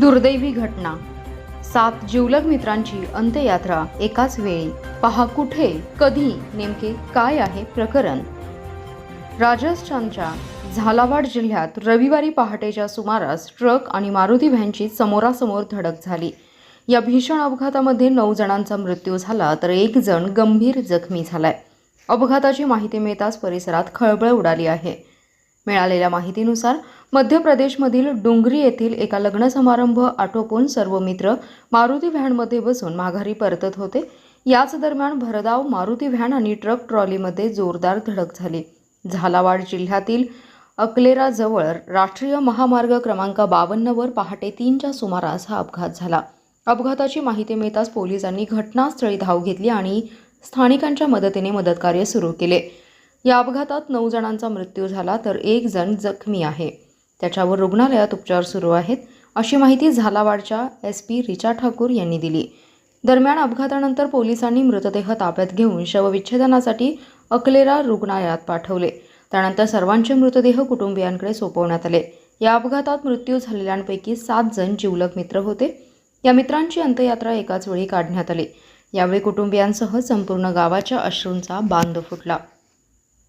दुर्दैवी घटना. सात जिवलग मित्रांची अंत्ययात्रा एकाच वेळी. पहा कुठे कधी नेमके काय आहे प्रकरण? राजस्थानच्या झालावाड जिल्ह्यात रविवारी पहाटेच्या सुमारास ट्रक आणि मारुती व्हॅनची समोरासमोर धडक झाली. या भीषण अपघातामध्ये नऊ जणांचा मृत्यू झाला तर एक जण गंभीर जखमी झालाय. अपघाताची माहिती मिळताच परिसरात खळबळ उडाली आहे. मिळालेल्या माहितीनुसार मध्य प्रदेशमधील डुंगरी येथील एका लग्न समारंभ आटोपून सर्व मित्र मारुती व्हॅनमध्ये बसून माघारी परतत होते. याच दरम्यान भरधाव मारुती व्हॅन आणि ट्रक ट्रॉलीमध्ये जोरदार धडक झाली. झालावाड जिल्ह्यातील अकलेराजवळ राष्ट्रीय महामार्ग क्रमांक बावन्नवर पहाटे तीनच्या सुमारास हा अपघात झाला. अपघाताची माहिती मिळताच पोलिसांनी घटनास्थळी धाव घेतली आणि स्थानिकांच्या मदतीने मदतकार्य सुरू केले. या अपघातात नऊ जणांचा मृत्यू झाला तर एक जण जखमी आहे. त्याच्यावर रुग्णालयात उपचार सुरू आहेत अशी माहिती झालावाडच्या एस पी रिचा ठाकूर यांनी दिली. दरम्यान अपघातानंतर पोलिसांनी मृतदेह ताब्यात घेऊन शवविच्छेदनासाठी अकलेरा रुग्णालयात पाठवले. त्यानंतर सर्वांचे मृतदेह कुटुंबियांकडे सोपवण्यात आले. या अपघातात मृत्यू झालेल्यांपैकी सात जण जिवलग मित्र होते. या मित्रांची अंत्ययात्रा एकाच वेळी काढण्यात आली. यावेळी कुटुंबियांसह संपूर्ण गावाच्या अश्रूंचा बांध फुटला.